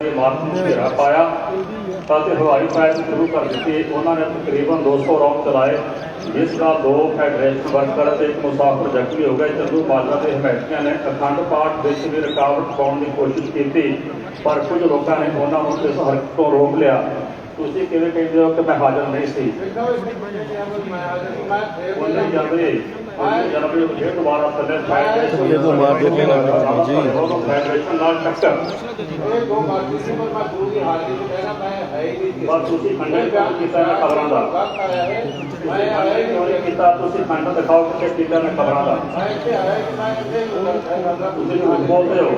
ਦੇ ਨੂੰ ਘੇਰਾ ਪਾਇਆ। ਤਾਂ ਤੇ ਹਵਾਈ ਫਾਇਰ ਸ਼ੁਰੂ ਕਰ ਦਿੱਤੀ। ਉਹਨਾਂ ਨੇ ਤਕਰੀਬਨ 200 ਰੌਂਡ ਚਲਾਏ। ਜਿਸ ਨਾਲ ਦੋ ਫੈਡਰੇਸ਼ਨ ਵਰਕਰ ਅਤੇ ਇੱਕ ਮੁਸਾਫਰ ਜ਼ਖਮੀ ਹੋ ਗਏ ਚੰਦੂ ਮਾਜਰਾ ਦੇ ਹਮਾਇਤੀਆਂ ਨੇ ਅਖੰਡ ਪਾਠ ਵਿੱਚ ਵੀ ਰੁਕਾਵਟ ਪਾਉਣ ਦੀ ਕੋਸ਼ਿਸ਼ ਕੀਤੀ। ਪਰ ਕੁਝ ਲੋਕਾਂ ਨੇ ਉਹਨਾਂ ਨੂੰ ਇਸ ਹਰਕਤ ਤੋਂ ਰੋਕ ਲਿਆ। ਤੁਸੀਂ ਕਿਵੇਂ ਕਹਿੰਦੇ ਹੋ ਕਿ ਮੈਂ ਹਾਜ਼ਰ ਨਹੀਂ ਸੀ? ਉਹਨੇ ਜਾਂਦੇ ਉਹਨੇ ਉਹ ਫੇਰ ਦੁਬਾਰਾ ਥੱਲੇ ਫੈਡਰੇਸ਼ਨ ਇਹ ਤੋਂ ਮਾਰ ਦੇ ਕੇ ਨਾ ਜੀ। ਫੈਡਰੇਸ਼ਨ ਨਾਲ ਟੱਕਰ ਬਸ ਤੁਸੀਂ ਖੰਡਨ ਕਿਉਂ ਕੀਤਾ ਨਾ ਖਬਰਾਂ ਦਾ। ਤੁਸੀਂ ਖੰਡਨ ਨਹੀਂ ਕੀਤਾ ਤੁਸੀਂ ਖੰਡਨ ਦਿਖਾਓ ਕਿ ਕੀਤਾ ਨਾ ਖਬਰਾਂ ਦਾ। ਤੁਸੀਂ ਝੂਠ ਬੋਲਦੇ ਹੋ।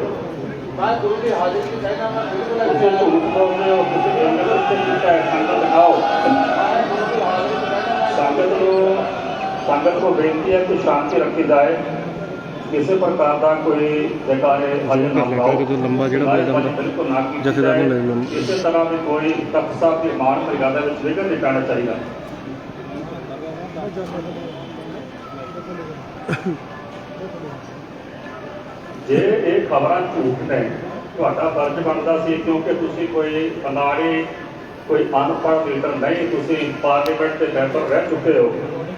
ਤੁਸੀਂ ਝੂਠ ਬੋਲਦੇ ਹੋ ਤੁਸੀਂ ਵਿੱਚ ਕੀਤਾ ਹੈ ਖੰਡਨ ਦਿਖਾਓ ਸੰਗਤ ਨੂੰ ਸੰਗਤ ਨੂੰ ਬੇਨਤੀ ਹੈ ਕਿ ਸ਼ਾਂਤੀ ਰੱਖੀ ਜਾਏ ਕਿਸੇ ਪ੍ਰਕਾਰ ਦਾ ਕੋਈ ਬੇਕਾਰੇ ਹਜੇ ਨਾ ਲਾਓ ਕਿਉਂਕਿ ਲੰਬਾ ਜਿਹੜਾ ਬੋਲਦਾ ਹੁੰਦਾ, ਬਿਲਕੁਲ ਨਾ ਜਥੇਦਾਰ ਨੂੰ। ਲੈ ਲਓ। ਕਿਸੇ ਤਰ੍ਹਾਂ ਵੀ ਕੋਈ ਤਖਤ ਸਾਹਿਬ ਦੀ ਮਾਨ ਮਰਿਆਦਾ ਵਿੱਚ ਵਿਘਨ ਨਹੀਂ ਪੈਣਾ ਚਾਹੀਦਾ ਜੇ ਇਹ ਖਬਰਾਂ ਝੂਠ ਨੇ, ਤੁਹਾਡਾ ਫਰਜ਼ ਬਣਦਾ ਸੀ ਕਿਉਂਕਿ ਤੁਸੀਂ ਕੋਈ ਅਨਾੜੀ, ਕੋਈ ਅਨਪੜ੍ਹ ਲੀਡਰ ਨਹੀਂ, ਤੁਸੀਂ ਪਾਰਲੀਮੈਂਟ ਦੇ ਮੈਂਬਰ ਰਹਿ ਚੁੱਕੇ ਹੋ।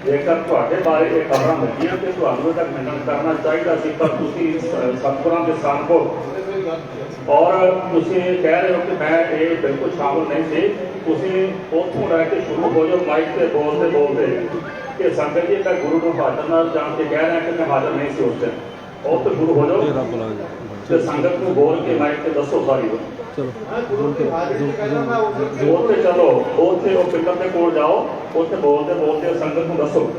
ਜੇਕਰ ਤੁਹਾਡੇ ਬਾਰੇ ਇਹ ਖਬਰਾਂ ਮਿਲਦੀਆਂ ਤੇ ਤੁਹਾਨੂੰ ਇਹਦਾ ਖੰਡਨ ਕਰਨਾ ਚਾਹੀਦਾ ਸੀ, ਪਰ ਤੁਸੀਂ ਸ- ਦੇ ਸੰਗ ਹੋ। ਔਰ ਤੁਸੀਂ ਇਹ ਕਹਿ ਰਹੇ ਹੋ ਕਿ ਮੈਂ ਇਹ ਬਿਲਕੁਲ ਸ਼ਾਮਲ ਨਹੀਂ ਸੀ। ਤੁਸੀਂ ਉੱਥੋਂ ਰਹਿ ਕੇ ਸ਼ੁਰੂ ਹੋ ਜਾਓ ਮਾਈਕ ਤੇ ਬੋਲਦੇ ਬੋਲਦੇ ਕਿ ਸੰਗਤ ਜੀ, ਮੈਂ ਗੁਰੂ ਨੂੰ ਹਾਜ਼ਰ ਨਾਲ ਜਾਣ ਕੇ ਕਹਿ ਰਿਹਾ ਕਿ ਮੈਂ ਹਾਜ਼ਰ ਨਹੀਂ ਸੀ ਉਸ ਦਿਨ। ਉਹ ਤੋਂ ਸ਼ੁਰੂ ਹੋ ਜਾਓ। ਰੱਬ ਲਾ ਗਿਆ ਤੇ ਸੰਗਤ ਨੂੰ ਬੋਲ ਕੇ ਮਾਈਕ ਤੇ ਦੱਸੋ ਸਾਰੀ। ਗੱਲ। ਚਲੋ ਉੱਥੇ ਚਲੋ। ਉੱਥੇ ਉਹ ਪਿੰਡਰ ਦੇ ਕੋਲ ਜਾਓ। ਉੱਥੇ ਬੋਲਦੇ ਬੋਲਦੇ ਸੰਗਤ ਨੂੰ ਦੱਸੋ।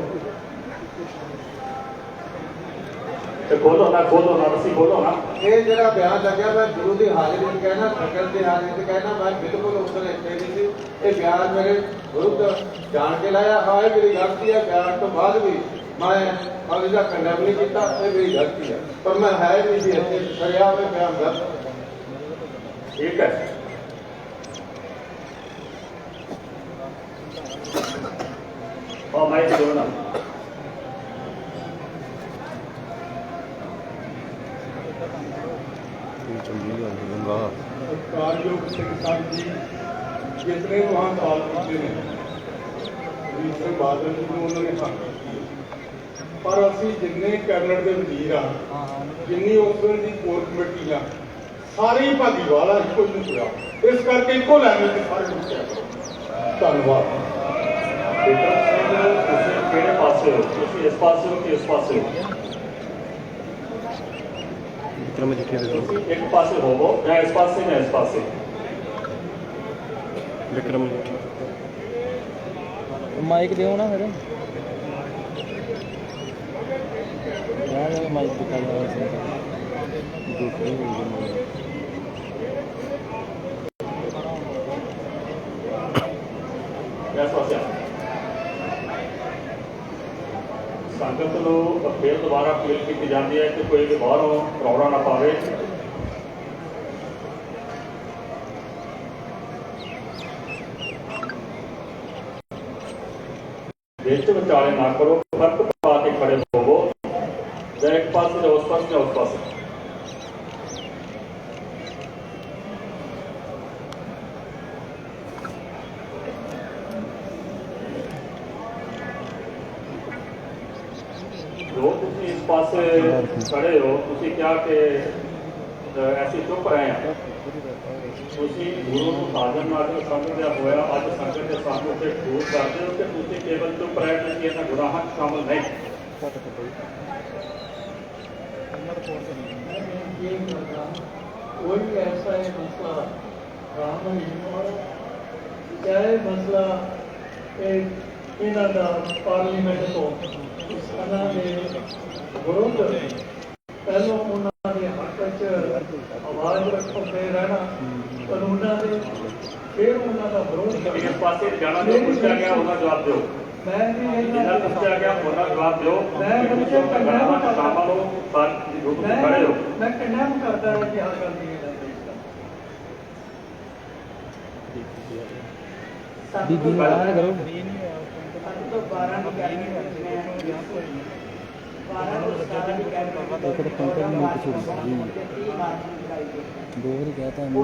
ਤੇ ਖੋਲੋ ਨਾ ਖੋਲੋ ਨਾ ਅਸੀਂ ਖੋਲੋ ਨਾ। ਇਹ ਜਿਹੜਾ ਬਿਆਨ ਲੱਗਿਆ ਮੈਂ ਗੁਰੂ ਦੀ ਹਾਜ਼ਰੀ ਵਿੱਚ ਕਹਿਣਾ ਸੰਗਤ ਦੀ ਹਾਜ਼ਰੀ ਵਿੱਚ ਕਹਿਣਾ ਮੈਂ ਬਿਲਕੁਲ ਉੱਧਰ ਇੱਥੇ ਨਹੀਂ ਸੀ। ਇਹ ਬਿਆਨ ਮੇਰੇ ਵਿਰੁੱਧ ਜਾਣ ਕੇ ਲਾਇਆ। ਹਾਂ ਇਹ ਮੇਰੀ ਗਲਤੀ ਹੈ ਬਿਆਨ ਤੋਂ ਬਾਅਦ ਵੀ। ਮੈਂ ਅਗਲੀ ਦਾ ਕੰਡਮ ਨਹੀਂ ਕੀਤਾ ਇਹ ਮੇਰੀ ਗਲਤੀ ਹੈ ਪਰ ਮੈਂ ਹੈ ਨਹੀਂ ਸੀ ਇੱਥੇ ਸਰਿਆ ਹੋਵੇ ਬਿਆਨ ਗਲਤ ਠੀਕ ਹੈ ਉਹ ਮਾਈਕ ਦਿਓ ਨਾ ਇਹ ਚੰਗੀ ਗੱਲ ਹੈ ਗੰਗਾ ਕਾਰਯੋਗ ਸਿੰਘ ਸਾਹਿਬ ਜੀ ਪਰ ਅਸੀਂ ਜਿੰਨੇ ਕੈਬਨਿਟ ਦੇ ਵਜ਼ੀਰ ਆ ਜਿੰਨੀ ਉਸ ਵੇਲੇ ਦੀ ਕੋਰ ਕਮੇਟੀ ਆ ਸਾਰੇ ਹੀ ਭਾਗੀਵਾਲ ਆ ਇੱਕੋ ਜਿਹੀ ਤੁਰਿਆ ਇਸ ਕਰਕੇ ਇੱਕੋ ਲੈਵਲ ਤੇ ਸਾਰੇ ਨੂੰ ਕਿਹਾ ਧੰਨਵਾਦ। ਬੇਟਾ ਸਿੰਘ ਤੁਸੀਂ ਕਿਹੜੇ ਪਾਸੇ ਹੋ ਤੁਸੀਂ ਇਸ ਪਾਸੇ ਹੋ ਕਿ ਇਸ ਪਾਸੇ ਹੋ ਵਿਕਰਮ ਜੀ ਕਿਹਦੇ ਇੱਕ ਪਾਸੇ ਹੋਵੋ ਜਾਂ ਇਸ ਪਾਸੇ ਜਾਂ ਇਸ ਪਾਸੇ ਵਿਕਰਮ ਜੀ। ਮਾਈਕ ਦਿਓ ਨਾ ਫਿਰ। ਯਾਰ ਮਾਈਕ ਤੇ ਕਰ ਲਓ ਦੂਸਰੇ ਹੋ ਗਏ ਸੰਗਤ ਨੂੰ ਫਿਰ ਦੁਬਾਰਾ ਅਪੀਲ ਕੀਤੀ ਜਾਂਦੀ ਹੈ ਕਿ ਕੋਈ ਵੀ ਬਾਹਰੋਂ ਰੌਲਾ ਨਾ ਪਾਵੇ। ਵਿੱਚ ਵਿਚਾਲੇ ਨਾ ਕਰੋ, ਫ਼ਰਕ ਪਾ ਕੇ ਖੜੇ ਹੋਵੋ ਜਾਂ ਇੱਕ ਪਾਸੇ ਜਾਂ ਉਸ ਪਾਸੇ ਜਾਂ ਉਸ ਪਾਸੇ ਜੋ ਤੁਸੀਂ ਇਸ ਪਾਸੇ ਖੜੇ ਹੋ ਤੁਸੀਂ ਕਿਹਾ ਕਿ ਅ, ਅਸੀਂ ਚੁੱਪ ਰਹੇ ਹਾਂ ਤੁਸੀਂ ਗੁਰੂ ਨੂੰ ਸਾਜਨ ਨਾਲ ਸਮਝਦਿਆ ਹੋਇਆ ਅੱਜ ਸੰਗਤ ਦੇ ਸਾਹਮਣੇ ਤੇ ਦੂਰ ਕਰਦੇ ਹੋ ਕਿ ਤੁਸੀਂ ਕੇਵਲ ਚੁੱਪ ਰਹੇ ਹੋ ਕਿ ਇਹਨਾਂ ਗੁਨਾਹਾਂ सपोर्ट करेंगे ये कोई ऐसा है मसला राम और चाहे मसला एक इन्हों का पार्लीमेंट तो इन्होंने विरोध पहलों उन्होंने के हक आवाज़ रखते रहना कानूनों के फिर उन्होंने विरोध करना पासे जाना जो पूछा गया उन्होंने जवाब दो बिना पूछा गया पूरा जवाब दो मैं बच्चे कंडेम करता हूँ मैं मैं कंडेम करता हूँ कि हाल कर दिए दीदी बारह करो तो बारह दो बार कहता है मैं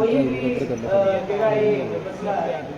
कर लेता हूँ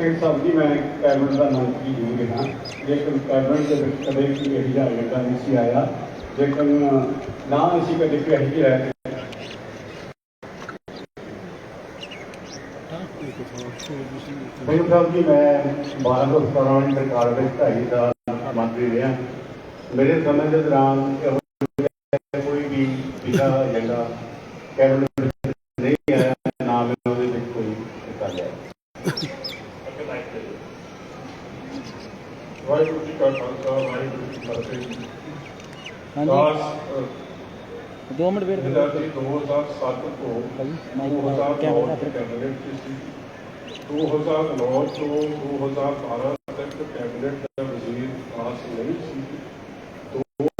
ਸਿੰਘ ਸਾਹਿਬ ਜੀ, ਮੈਂ ਕੈਬਨਿਟ ਦਾ ਮੰਤਰੀ ਜ਼ਰੂਰ ਹਾਂ ਲੇਕਿਨ ਕੈਬਨਿਟ ਦੇ ਵਿੱਚ ਕਦੇ ਵੀ ਇਹੋ ਜਿਹਾ ਏਜੰਡਾ ਨਹੀਂ ਸੀ ਆਇਆ। ਲੇਕਿਨ, ਨਾ ਅਸੀਂ ਕਦੇ ਵੀ ਇਹੋ ਜਿਹੀ ਹੈ ਸਾਹਿਬ ਜੀ ਮੈਂ 12 ਤੋਂ 17 ਸਰਕਾਰ ਵਿੱਚ ਢਾਈ ਦਾ ਮੰਤਰੀ ਰਿਹਾ। ਮੇਰੇ ਸਮੇਂ ਦੇ ਦੌਰਾਨ ਕੋਈ ਵੀ ਵਿਸ਼ਾ ਏਜੰਡਾ ਕੈਬਨਿਟ ਨਹੀਂ ਆਇਆ, ਨਾ ਮੈਂ ਉਹਦੇ ਵਿੱਚ ਕੋਈ ਹਿੱਸਾ ਲਿਆ ਅੱਗੇ ਮਾਈਕ ਦੇ ਦਿਓ ਵਾਹਿਗੁਰੂ ਜੀ ਕਾ ਖਾਲਸਾ ਵਾਹਿਗੁਰੂ ਜੀ ਕੀ ਫਤਿਹ। ਹਾਂਜੀ। ਦਾਸ 2 ਮਿੰਟ ਵੇਟ ਕਰੋ। ਜੀ 2007 ਤੋਂ ਮਾਈਕ ਦਾ ਕੈਮਰਾ ਤੇ। ਕੈਬਨਿਟ ਸੀ। 2009 ਤੋਂ 2012 ਤੱਕ ਕੈਬਨਿਟ ਦਾ ਵਜ਼ੀਰ ਖਾਸ ਨਹੀਂ ਸੀ।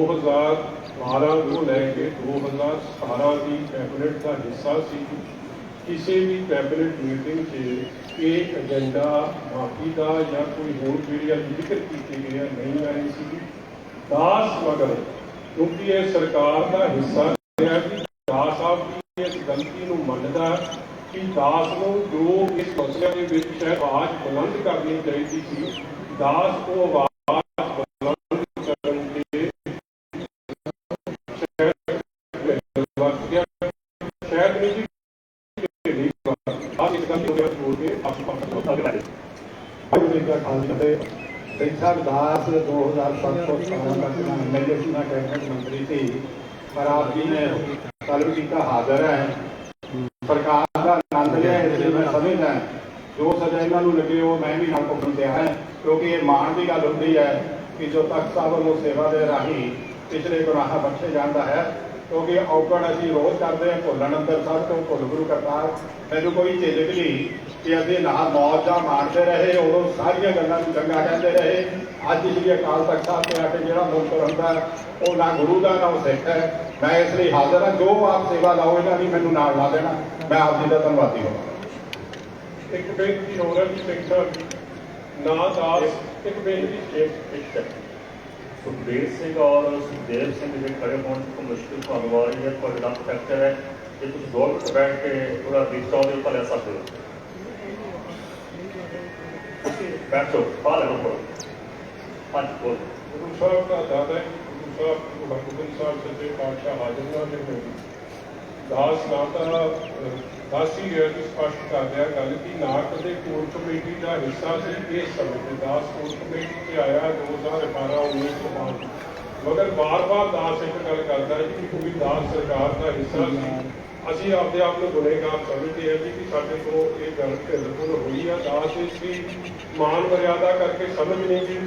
2012 ਤੋਂ ਲੈ ਕੇ 2017 ਦੀ ਕੈਬਨਿਟ ਦਾ ਹਿੱਸਾ ਸੀ। ਕਿਸੇ ਵੀ ਕੈਬਨਿਟ ਮੀਟਿੰਗ 'ਚ ਇਹ ਏਜੰਡਾ ਬਾਕੀ ਦਾ ਜਾਂ ਕੋਈ ਹੋਰ ਜਿਹੜੀ ਆ ਜ਼ਿਕਰ ਕੀਤੀ ਗਿਆ ਨਹੀਂ ਆਈ ਸੀ ਦਾਸ ਮਗਰ ਕਿਉਂਕਿ ਇਹ ਸਰਕਾਰ ਦਾ ਹਿੱਸਾ ਰਿਹਾ ਕਿ ਦਾਸ ਸਾਹਿਬ ਦੀ ਇਸ ਗਲਤੀ ਨੂੰ ਮੰਨਦਾ ਕਿ ਦਾਸ ਨੂੰ ਜੋ ਇਸ ਮਸਲੇ ਦੇ ਵਿੱਚ ਸ਼ਾਇਦ ਆਵਾਜ਼ ਬੁਲੰਦ ਕਰਨੀ ਚਾਹੀਦੀ ਸੀ, ਦਾਸ ਨੂੰ ਆਵਾਜ਼ ਬੁਲੰਦ ਕਰਨ ਦੇ ਸ਼ਾਇਦ ਵਰਤ ਗਿਆ ਸ਼ਾਇਦ ਨਹੀਂ ਜੀ ਕਿ ਨਹੀਂ ਦਾਸ ਇਸ ਗੱਲ ਨੂੰ ਕੇ ਆਪਸ ਵਿੱਚ ਅੱਗੇ ਮਾਈਕ ਵਾਹਿਗੁਰੂ ਜੀ ਕਾ ਖਾਲਸਾ ਤੇ ਸਿੰਘ ਸਾਹਿਬ ਦਾਸ 2007 ਤੋਂ 17 ਤੱਕ ਨਾ ਐਮਐਲਏ ਕੈਬਨਿਟ ਮੰਤਰੀ ਸੀ। ਪਰ ਆਪ ਜੀ ਨੇ ਤਲਬ ਕੀਤਾ, ਹਾਜ਼ਰ ਹੈ। ਸਰਕਾਰ ਦਾ ਆਨੰਦ ਲਿਆ, ਇਸ ਲਈ ਮੈਂ ਸਮਝਦਾ ਜੋ ਸਜ਼ਾ ਇਹਨਾਂ ਨੂੰ ਲੱਗੇ, ਉਹ ਮੈਂ ਵੀ ਹੱਕ ਭੁਗਤਣ ਤੇ ਹੈ। ਕਿਉਂਕਿ ਇਹ ਮਾਣ ਦੀ ਗੱਲ ਹੁੰਦੀ ਹੈ ਕਿ ਜੋ ਤਖਤ ਸਾਹਿਬ ਨੂੰ ਸੇਵਾ ਦੇ ਰਾਹੀਂ ਪਿਛਲੇ ਗੁਨਾਹਾਂ ਬਖਸ਼ੇ ਜਾਂਦਾ ਹੈ ਕਿਉਂਕਿ ਔਕੜ ਅਸੀਂ ਰੋਜ਼ ਕਰਦੇ ਹਾਂ ਭੁੱਲਣ ਅੰਦਰ ਸਭ ਤੋਂ ਭੁੱਲ ਗੁਰੂ ਕਰਤਾਰ। ਮੈਨੂੰ ਕੋਈ ਝਿਜਕ ਨਹੀਂ ਕਿ ਅਸੀਂ ਨਾ ਮੌਜਾਂ ਮਾਣਦੇ ਰਹੇ ਉਦੋਂ ਸਾਰੀਆਂ ਗੱਲਾਂ ਨੂੰ ਚੰਗਾ ਕਹਿੰਦੇ ਰਹੇ। ਅੱਜ ਜਿਹੜੀ ਅਕਾਲ ਤਖਤ ਸਾਹਿਬ ਤੇ ਆ ਕੇ ਜਿਹੜਾ ਮੁਨਕਰ ਹੁੰਦਾ ਹੈ, ਉਹ ਨਾ ਗੁਰੂ ਦਾ ਨਾ ਸਿੱਖ ਹੈ। ਮੈਂ ਇਸ ਲਈ ਹਾਜ਼ਰ ਹਾਂ ਜੋ ਆਪ ਸੇਵਾ ਲਾਓ ਇਹਨਾਂ ਦੀ ਮੈਨੂੰ ਨਾਲ ਲਾ ਦੇਣਾ। ਮੈਂ ਆਪ ਜੀ ਦਾ ਧੰਨਵਾਦੀ ਹਾਂ। ਇੱਕ ਬੇਨਤੀ ਹੋਰ ਹੈ ਕਿ ਸਾਹਿਬ ਨਾ ਦਾਸ ਇੱਕ ਬੇਨਤੀ ਇੱਕ ਇੱਕ ਸੈਕਿੰਡ। ਸੁਖਬੀਰ ਸਿੰਘ ਔਰ ਸੁਖਦੇਵ ਸਿੰਘ ਦੇ ਖੜੇ ਹੋਣ ਤੋਂ ਮੁਸ਼ਕਿਲ ਤੁਹਾਨੂੰ ਆ ਰਹੀ ਹੈ, ਤੁਹਾਡੇ ਨਾਲ ਫੈਕਟਰ ਹੈ। ਜੇ ਤੁਸੀਂ ਦੋ ਬੈਠ ਕੇ ਪੂਰਾ ਰੀਚਾਉ ਦੇ ਉੱਪਰ ਲੈ ਸਕਦੇ ਹੋ ਬੈਠੋ, ਪਾ ਲੈਣਾ ਪੜੋ ਹਾਂਜੀ, ਬੋਲ। ਗੁਰੂ ਸਾਹਿਬ ਦਾ ਦਾਦਾ ਗੁਰੂ ਸਾਹਿਬ, ਗੁਰੂ ਹਰਗੋਬਿੰਦ ਸਾਹਿਬ ਸੱਚੇ ਪਾਤਸ਼ਾਹ ਹਾਜ਼ਰ ਨਾ। ਦੇ ਦਾਸ ਨਾ ਤਾਂ ਅਹ, ਦਾਸੀ ਹੈ ਕਿ ਸਪਸ਼ਟ ਕਰ ਰਿਹਾ ਗੱਲ ਕਿ ਨਾ ਕਦੇ ਕੋਰ ਕਮੇਟੀ ਦਾ ਹਿੱਸਾ ਸੀ ਇਸ ਸਮੇਂ ਤੇ ਦਾਸ ਕੋਰ ਕਮੇਟੀ ਤੇ ਆਇਆ 2018 19 ਤੋਂ ਬਾਅਦ। ਮਗਰ ਬਾਰ-ਬਾਰ ਦਾਸ ਇੱਕ ਗੱਲ ਕਰਦਾ ਹੈ ਕਿ ਕੋਈ ਦਾਸ ਸਰਕਾਰ ਦਾ ਹਿੱਸਾ ਸੀ। ਅਸੀਂ ਆਪਦੇ ਆਪ ਨੂੰ ਗੁਨੇਗਾਰ ਸਮਝਦੇ ਹਾਂ ਜੀ ਕਿ ਸਾਡੇ ਕੋਲ ਇਹ ਗੱਲ ਢਿੱਲਪੁਰ ਹੋਈ ਆ ਦਾਸ ਇਸ ਦੀ ਮਾਨ ਮਰਿਆਦਾ ਕਰਕੇ ਸਮਝ ਨਹੀਂ ਗਈ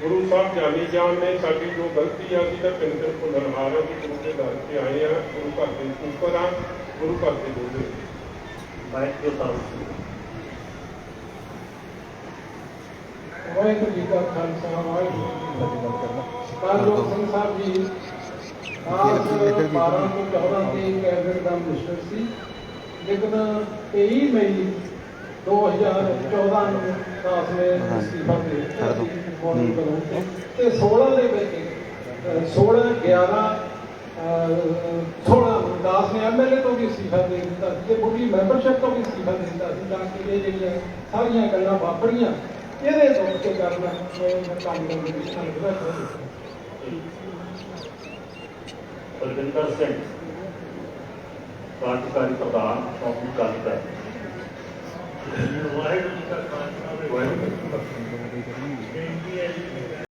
ਗੁਰੂ ਸਾਹਿਬ ਜਾਨੀ ਜਾਨ ਨੇ ਸਾਡੀ ਜੋ ਗਲਤੀ ਆ ਅਸੀਂ ਤਾਂ ਦੇ ਪੁਨਰਹਾਰ ਆ ਕਿ ਗੁਰੂ ਦੇ ਦਰ ਤੇ ਆਏ ਆ ਗੁਰੂ ਘਰ ਦੇ ਉੱਪਰ ਆ ਗੁਰੂ ਘਰ ਦੇ ਦੋਦੇ ਮਾਈਕ ਦੇ ਸਾਹਮਣੇ ਵਾਹਿਗੁਰੂ ਜੀ ਕਾ ਖਾਲਸਾ ਵਾਹਿਗੁਰੂ ਜੀ ਕੀ ਫਤਿਹ। ਕਾਲੋ ਸਿੰਘ ਸਾਹਿਬ ਜੀ ਆਪ 12 ਤੋਂ 14 ਦੇ ਕੈਬਨਿਟ ਦਾ ਮਿਨਿਸਟਰ ਸੀ ਲੇਕਿਨ 23 ਮਈ 2014 ਨੂੰ ਦਾਸ ਨੇ ਅਸਤੀਫਾ ਦੇ ਦਿੱਤਾ ਸੀ ਮੌਨੀ ਕੋਲੋਂ ਤੇ 16 ਦੇ ਵਿੱਚ ਅਹ, 16 11 ਅਹ, 16 ਨੂੰ ਦਾਸ ਨੇ ਐਮਐਲਏ ਤੋਂ ਵੀ ਅਸਤੀਫਾ ਦੇ ਦਿੱਤਾ ਸੀ ਤੇ ਬੁੱਢੀ ਮੈਂਬਰਸ਼ਿਪ ਤੋਂ ਵੀ ਅਸਤੀਫਾ ਦੇ ਦਿੱਤਾ ਸੀ ਤਾਂ ਕਿ ਇਹ ਜਿਹੜੀਆਂ ਸਾਰੀਆਂ ਗੱਲਾਂ ਵਾਪਰੀਆਂ ਇਹਦੇ ਤੋਂ ਕੇ ਕਰਨਾ ਮੈਂ ਕੰਮ ਕਰਨ ਦੀ ਸੰਗਤ ਬਲਵਿੰਦਰ ਸਿੰਘ ਕਾਰਜਕਾਰੀ ਪ੍ਰਧਾਨ ਕੌਮੀ ਕਾਲੀ ਦਾ ਵਾਹਿਗੁਰੂ ਜੀ ਕਾ ਖਾਲਸਾ, ਵਾਹਿਗੁਰੂ ਜੀ ਕੀ ਫਤਿਹ।